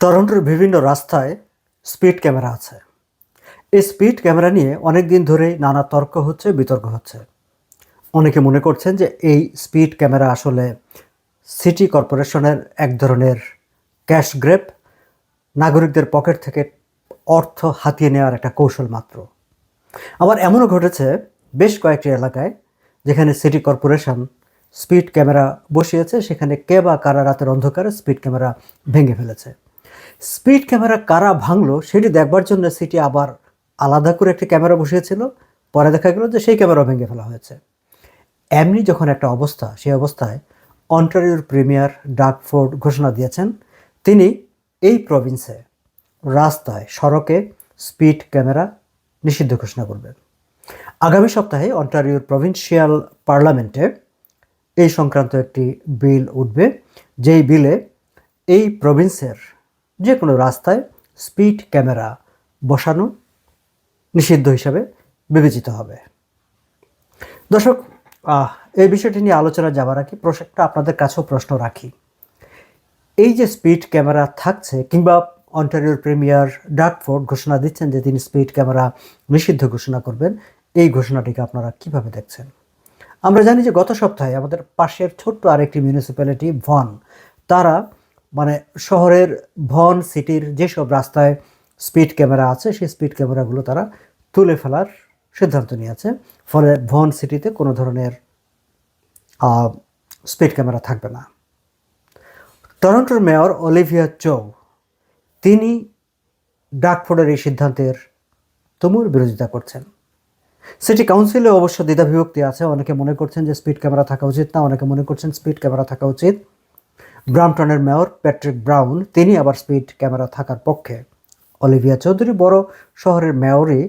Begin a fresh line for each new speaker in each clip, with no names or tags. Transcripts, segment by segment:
টরন্টোর বিভিন্ন রাস্তায় speed camera আছে। এই স্পিড ক্যামেরা নিয়ে অনেক দিন ধরেই নানা তর্ক হচ্ছে, বিতর্ক হচ্ছে। অনেকে মনে করছেন যে এই স্পিড ক্যামেরা আসলে সিটি কর্পোরেশনের এক ধরনের ক্যাশ গ্রেপ, নাগরিকদের পকেট থেকে অর্থ হাতিয়ে নেওয়ার একটা কৌশল মাত্র। আবার এমনও ঘটেছে বেশ কয়েকটি এলাকায় যেখানে সিটি কর্পোরেশন স্পিড ক্যামেরা বসিয়েছে, সেখানে কে বা কারা রাতের অন্ধকারে স্পিড ক্যামেরা ভেঙে ফেলেছে। স্পিড ক্যামেরা কারা ভাঙলো সেটি দেখবার জন্য সিটি আবার আলাদা করে একটি ক্যামেরা বসিয়েছিল। পরে দেখা গেল যে সেই ক্যামেরা ভেঙে ফেলা হয়েছে। এমনি যখন একটা অবস্থা, সেই অবস্থায় অন্টারিওর প্রিমিয়ার ডাকফোর্ড ঘোষণা দিয়েছেন, তিনি এই প্রভিন্সে রাস্তায় সড়কে স্পিড ক্যামেরা নিষিদ্ধ ঘোষণা করবেন। আগামী সপ্তাহে অন্টারিওর প্রভিন্সিয়াল পার্লামেন্টে এই সংক্রান্ত একটি বিল উঠবে। যেই বিলে এই প্রভিন্সের যে কোনো রাস্তায় স্পিড ক্যামেরা বসানো নিষিদ্ধ হিসাবে বিবেচিত হবে। দর্শক এই বিষয়টি নিয়ে আলোচনা যাবার আগে প্রশ্নটা আপনাদের কাছেও প্রশ্ন রাখি। এই যে স্পিড ক্যামেরা থাকছে কিংবা অন্টারিওর প্রিমিয়ার ডাকফোর্ড ঘোষণা দিচ্ছেন যে তিনি স্পিড ক্যামেরা নিষিদ্ধ ঘোষণা করবেন, এই ঘোষণাটিকে আপনারা কীভাবে দেখছেন? আমরা জানি যে গত সপ্তাহে আমাদের পাশের ছোট্ট আরেকটি মিউনিসিপ্যালিটি ভন তারা মানে শহরের ভন, সিটির যেসব রাস্তায় স্পিড ক্যামেরা আছে, সেই স্পিড ক্যামেরাগুলো তারা তুলে ফেলার সিদ্ধান্ত নিয়েছে। ফলে ভন, সিটিতে কোনো ধরনের স্পিড ক্যামেরা থাকবে না। টরন্টোর মেয়র অলিভিয়া চৌ, তিনি ডাকফোর্ডের এই সিদ্ধান্তের তুমুল বিরোধিতা করছেন। সিটি কাউন্সিলে অবশ্য দ্বিধাবিভক্তি আছে। অনেকে মনে করছেন যে স্পিড ক্যামেরা থাকা উচিত না, অনেকে মনে করছেন স্পিড ক্যামেরা থাকা উচিত। ব্রামটনের মেয়র প্যাট্রিক ব্রাউন, তিনি আবার স্পিড ক্যামেরা থাকার পক্ষে। অলিভিয়া চৌধুরী বড় শহরের মেয়রই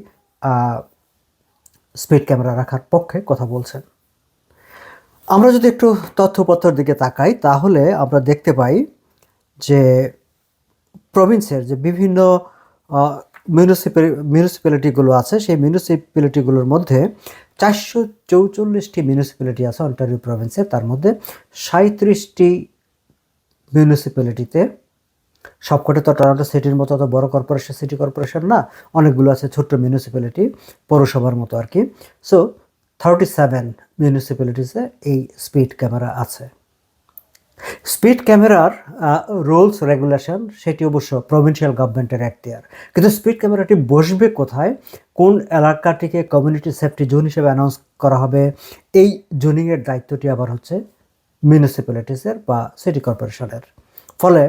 স্পিড ক্যামেরা রাখার পক্ষে কথা বলছেন। আমরা যদি একটু তথ্যপত্রের দিকে তাকাই, তাহলে আমরা দেখতে পাই যে প্রভিন্সের যে বিভিন্ন মিউনিসিপ্যাল, মিউনিসিপ্যালিটিগুলো আছে, সেই মিউনিসিপ্যালিটিগুলোর মধ্যে চারশো চৌচল্লিশটি মিউনিসিপ্যালিটি আছে অন্টারিও প্রভিন্সে তার মধ্যে সাঁত্রিশটি মিউনিসিপ্যালিটিতে সবকটা তো টরন্টো সিটির মতো তো বড় কর্পোরেশন সিটি কর্পোরেশন না, অনেকগুলো আছে ছোট্ট মিউনিসিপ্যালিটি পৌরসভার মতো আর কি সো থার্টি সেভেন মিউনিসিপ্যালিটিসে এই স্পিড ক্যামেরা আছে। স্পিড ক্যামেরার রুলস রেগুলেশন সেটি অবশ্য প্রভিন্সিয়াল গভর্নমেন্টের এখতিয়ার। কিন্তু স্পিড ক্যামেরাটি বসবে কোথায়? কোন এলাকাটিকে কমিউনিটি সেফটি জোন হিসেবে অ্যানাউন্স করা হবে? এই জোনিংয়ের দায়িত্বটি আবার হচ্ছে মিউনিসিপ্যালিটিসের বা সিটি কর্পোরেশনের। ফলে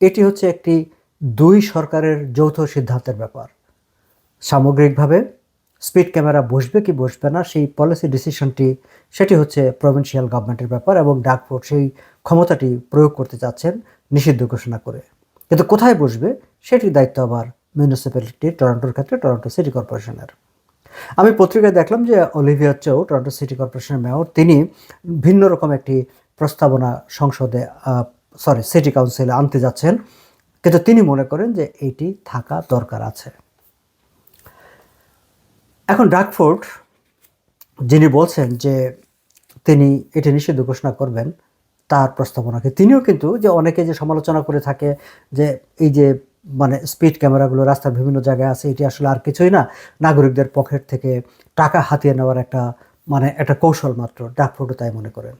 এটি হচ্ছে একটি দুই সরকারের যৌথ সিদ্ধান্তের ব্যাপার। সামগ্রিকভাবে স্পিড ক্যামেরা বসবে কি বসবে না, সেই পলিসি ডিসিশনটি, সেটি হচ্ছে প্রভিন্সিয়াল গভর্নমেন্টের ব্যাপার এবং ডাকফোর্ড সেই ক্ষমতাটি প্রয়োগ করতে চাচ্ছেন নিষিদ্ধ ঘোষণা করে। কিন্তু কোথায় বসবে, সেটির দায়িত্ব আবার মিউনিসিপ্যালিটি, টরন্টোর ক্ষেত্রে টরন্টো সিটি কর্পোরেশনের। আমি পত্রিকায় দেখলাম যে অলিভিয়া চৌ, টরন্টো সিটি কর্পোরেশনের মেয়র, তিনি ভিন্ন রকম একটি প্রস্তাবনা সংসদে সরি সিটি কাউন্সিলে আনতে যাচ্ছেন। কিন্তু তিনি মনে করেন যে এটি থাকা দরকার আছে। এখন ডাকফোর্ড যিনি বলছেন যে তিনি এটি নিষিদ্ধ ঘোষণা করবেন, তার প্রস্তাবনাকে, তিনিও কিন্তু যে অনেকে যে সমালোচনা করে থাকে যে এই যে মানে স্পিড ক্যামেরাগুলো রাস্তার বিভিন্ন জায়গায় আছে, এটি আসলে আর কিছুই না, নাগরিকদের পকেট থেকে টাকা হাতিয়ে নেওয়ার একটা মানে একটা কৌশল মাত্র ডাকফোর্ডও তাই মনে করেন।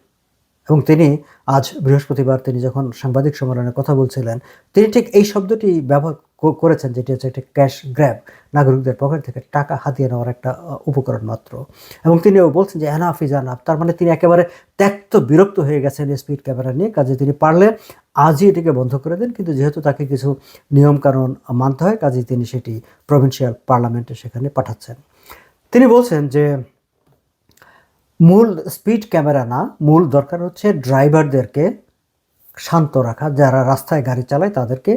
এবং তিনি আজ বৃহস্পতিবার তিনি যখন সাংবাদিক সম্মেলনে কথা বলছিলেন, তিনি ঠিক এই শব্দটি ব্যবহার করেছেন যেটি হচ্ছে একটা ক্যাশ গ্র্যাব, নাগরিকদের পকেট থেকে টাকা হাতিয়ে নেওয়ার একটা উপকরণ মাত্র। এবং তিনিও বলছেন যে, এনাফ ইজ এনাফ। তার মানে তিনি একেবারে ত্যক্ত, বিরক্ত হয়ে গেছেন স্পিড ক্যামেরা নিয়ে। কাজে তিনি পারলে আজই এটিকে বন্ধ করে দেন, কিন্তু যেহেতু তাকে কিছু নিয়মকানুন মানতে হয়, কাজেই তিনি সেটি প্রভিন্সিয়াল পার্লামেন্টে সেখানে পাঠাচ্ছেন। তিনি বলছেন যে মূল স্পিড ক্যামেরা না, মূল দরকার হচ্ছে ড্রাইভারদেরকে শান্ত রাখা, যারা রাস্তায় গাড়ি চালায় তাদেরকে,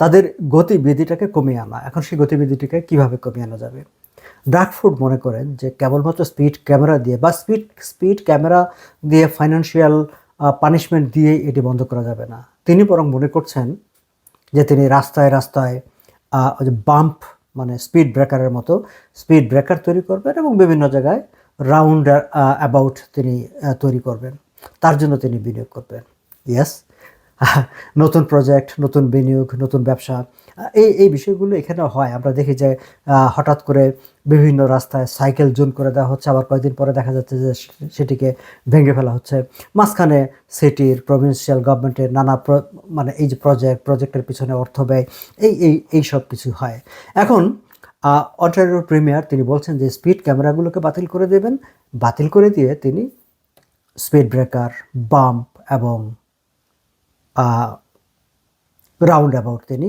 তাদের গতিবিধিটাকে কমিয়ে আনা। এখন সেই গতিবিধিটাকে কীভাবে কমিয়ে আনা যাবে? ডাকফুড মনে করেন যে কেবলমাত্র স্পিড ক্যামেরা দিয়ে বা স্পিড স্পিড ক্যামেরা দিয়ে ফাইন্যান্সিয়াল পানিশমেন্ট দিয়ে এটি বন্ধ করা যাবে না। তিনি বরং মনে করছেন যে তিনি রাস্তায় রাস্তায় বাম্প মানে স্পিড ব্রেকারের মতো স্পিড ব্রেকার তৈরি করবেন এবং বিভিন্ন জায়গায় রাউন্ড অ্যাবাউট তিনি তৈরি করবেন। তার জন্য তিনি বিনিয়োগ করবেন। ইয়েস নতুন প্রজেক্ট নতুন বিনিয়োগ, নতুন ব্যবসা। এই এই বিষয়গুলো এখানে হয়। আমরা দেখি যে হঠাৎ করে বিভিন্ন রাস্তায় সাইকেল জোন করে দেওয়া হচ্ছে। আবার কয়েকদিন পরে দেখা যাচ্ছে যে, সেটিকে ভেঙে ফেলা হচ্ছে। মাঝখানে সিটির প্রভিন্সিয়াল গভর্নমেন্টের নানা মানে এই যে প্রজেক্ট প্রজেক্টের পিছনে অর্থ ব্যয়, এই এই এই সব কিছু হয়। এখন অন্টারিও প্রিমিয়ার তিনি বলছেন যে স্পিড ক্যামেরাগুলোকে বাতিল করে দেবেন। বাতিল করে দিয়ে তিনি স্পিড ব্রেকার বাম্প এবং রাউন্ড অ্যাবাউট তিনি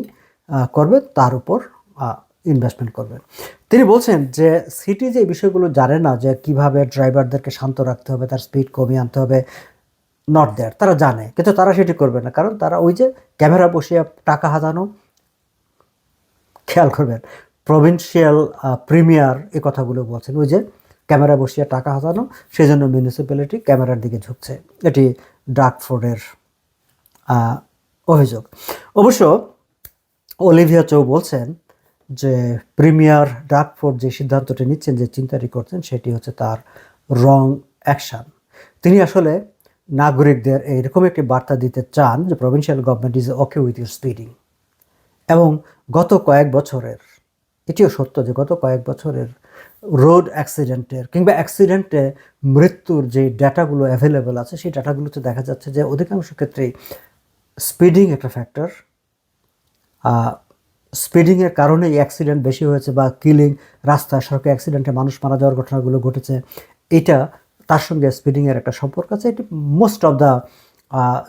আহ, করবেন। তার উপর ইনভেস্টমেন্ট করবেন। তিনি বলছেন যে সিটি যে বিষয়গুলো জানে না যে কীভাবে ড্রাইভারদেরকে শান্ত রাখতে হবে তার স্পিড কমিয়ে আনতে হবে নট দেয়ার তারা জানে কিন্তু তারা সেটি করবে না। কারণ তারা ওই যে ক্যামেরা বসিয়ে টাকা হাতানো খেয়াল করবেন। প্রভিন্সিয়াল প্রিমিয়ার এ কথাগুলো বলছেন। ওই যে ক্যামেরা বসিয়ে টাকা হাতানো সেই জন্য মিউনিসিপ্যালিটি ক্যামেরার দিকে ঝুঁকছে। এটি ডার্কফোর্ডের আহ, অভিযোগ। অবশ্য অলিভিয়া চৌ বলছেন যে প্রিমিয়ার ডার্কফোর্ড যে সিদ্ধান্তটি নিচ্ছেন যে চিন্তাটি করছেন সেটি হচ্ছে তার রং অ্যাকশন। তিনি আসলে নাগরিকদের এইরকম একটি বার্তা দিতে চান যে provincial government is okay with your speeding এবং গত কয়েক বছরের এটিও সত্য যে গত কয়েক বছরের রোড অ্যাক্সিডেন্টের কিংবা অ্যাক্সিডেন্টে মৃত্যুর যে ডাটাগুলো অ্যাভেলেবেল আছে, সেই ডাটাগুলোতে দেখা যাচ্ছে যে অধিকাংশ ক্ষেত্রেই স্পিডিং একটা ফ্যাক্টর স্পিডিংয়ের কারণে অ্যাক্সিডেন্ট বেশি হয়েছে বা কিলিং রাস্তায় সড়কে অ্যাক্সিডেন্টে মানুষ মারা যাওয়ার ঘটনাগুলো ঘটেছে। এটা তার সঙ্গে স্পিডিংয়ের একটা সম্পর্ক আছে। এটি মোস্ট অফ দ্য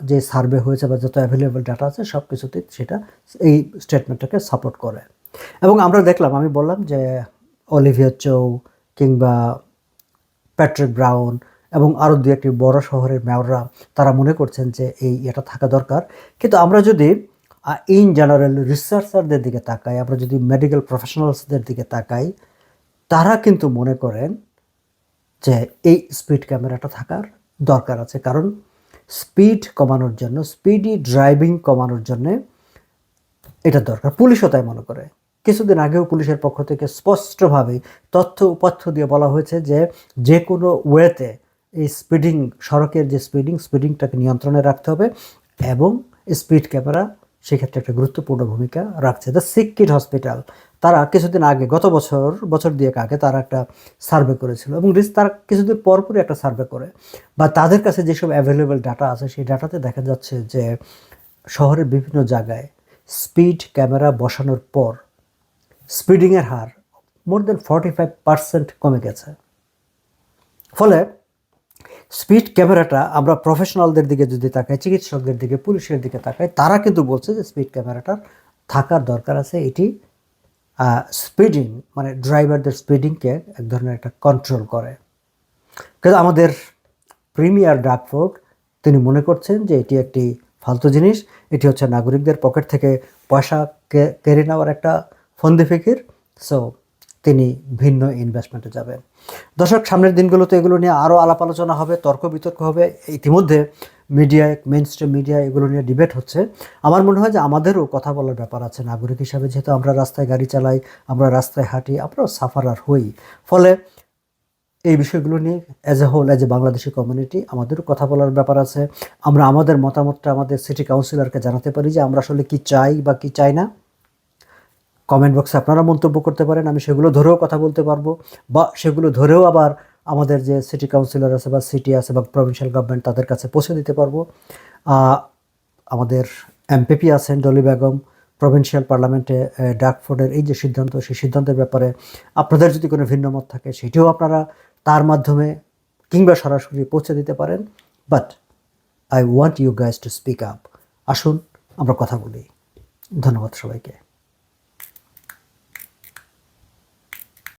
যে সার্ভে হয়েছে বা যত অ্যাভেলেবেল ডাটা আছে সব কিছুতেই সেটা এই স্টেটমেন্টটাকে সাপোর্ট করে। এবং আমরা দেখলাম, আমি বললাম যে অলিভিয়া চৌ কিংবা প্যাট্রিক ব্রাউন এবং আরও দু একটি বড় শহরের মেয়ররা, তারা মনে করছেন যে এই এটা থাকা দরকার। কিন্তু আমরা যদি ইন জেনারেল রিসার্চারদের দিকে তাকাই, আমরা যদি মেডিকেল প্রফেশনালসদের দিকে তাকাই, তারা কিন্তু মনে করেন যে এই স্পিড ক্যামেরাটা থাকার দরকার আছে। কারণ স্পিড কমানোর জন্য স্পিডি ড্রাইভিং কমানোর জন্যে এটা দরকার। পুলিশও তাই মনে করে। কিছুদিন আগেও পুলিশের পক্ষ থেকে স্পষ্টভাবে তথ্য উপাত্য দিয়ে বলা হয়েছে যে যে কোনো ওয়েতে এই স্পিডিং, সড়কের যে স্পিডিং, স্পিডিংটাকে নিয়ন্ত্রণে রাখতে হবে এবং স্পিড ক্যামেরা সেক্ষেত্রে একটা গুরুত্বপূর্ণ ভূমিকা রাখছে। দ্য সিকিট হসপিটাল, তারা কিছুদিন আগে, গত বছর বছর দুয়েক আগে তারা একটা সার্ভে করেছিল এবং রিস- তারা কিছুদিন পরপরই একটা সার্ভে করে। বা তাদের কাছে যেসব অ্যাভেলেবেল ডাটা আছে, সেই ডাটাতে দেখা যাচ্ছে যে শহরের বিভিন্ন জায়গায় স্পিড ক্যামেরা বসানোর পর স্পিডিংয়ের হার more than forty five percent কমে গেছে। ফলে স্পিড ক্যামেরাটা আমরা প্রফেশনালদের দিকে যদি তাকাই, চিকিৎসকদের দিকে, পুলিশের দিকে তাকাই, তারা কিন্তু বলছে যে স্পিড ক্যামেরাটার থাকার দরকার আছে। এটি স্পিডিং মানে ড্রাইভারদের স্পিডিংকে এক ধরনের একটা কন্ট্রোল করে। কিন্তু আমাদের প্রিমিয়ার ডাকফোর্ড তিনি মনে করছেন যে এটি একটি ফালতু জিনিস। এটি হচ্ছে নাগরিকদের পকেট থেকে পয়সা কেড়ে নেওয়ার একটা ফন্দি ফিকির সো তিনি ভিন্ন ইনভেস্টমেন্টে যাবেন। দর্শক, সামনের দিনগুলোতে এগুলো নিয়ে আরও আলাপ আলোচনা হবে, তর্ক বিতর্ক হবে। ইতিমধ্যে মিডিয়ায় মেন স্ট্রিম মিডিয়া এগুলো নিয়ে ডিবেট হচ্ছে। আমার মনে হয় যে আমাদেরও কথা বলার ব্যাপার আছে। নাগরিক হিসাবে যেহেতু আমরা রাস্তায় গাড়ি চালাই, আমরা রাস্তায় হাঁটি, আমরাও সাফারার হই। ফলে এই বিষয়গুলো নিয়ে as a whole as a Bangladeshi community আমাদেরও কথা বলার ব্যাপার আছে। আমরা আমাদের মতামতটা আমাদের সিটি কাউন্সিলরকে জানাতে পারি যে আমরা আসলে কি চাই বা কি চাই না। কমেন্ট বক্সে আপনারা মন্তব্য করতে পারেন, আমি সেগুলো ধরেও কথা বলতে পারব বা সেগুলো ধরেও আবার আমাদের যে সিটি কাউন্সিলর আছে বা সিটি আছে বা প্রভিন্সিয়াল গভর্নমেন্ট তাদের কাছে পৌঁছে দিতে পারব। আমাদের এমপিপি আছেন ডলি বেগম প্রভিন্সিয়াল পার্লামেন্টে ডাকফোর্ডের এই যে সিদ্ধান্ত, সেই সিদ্ধান্তের ব্যাপারে আপনাদের যদি কোনো ভিন্ন মত থাকে সেটিও আপনারা তার মাধ্যমে কিংবা সরাসরি পৌঁছে দিতে পারেন। But I want you guys to speak up আসুন, আমরা কথা বলি। ধন্যবাদ সবাইকে।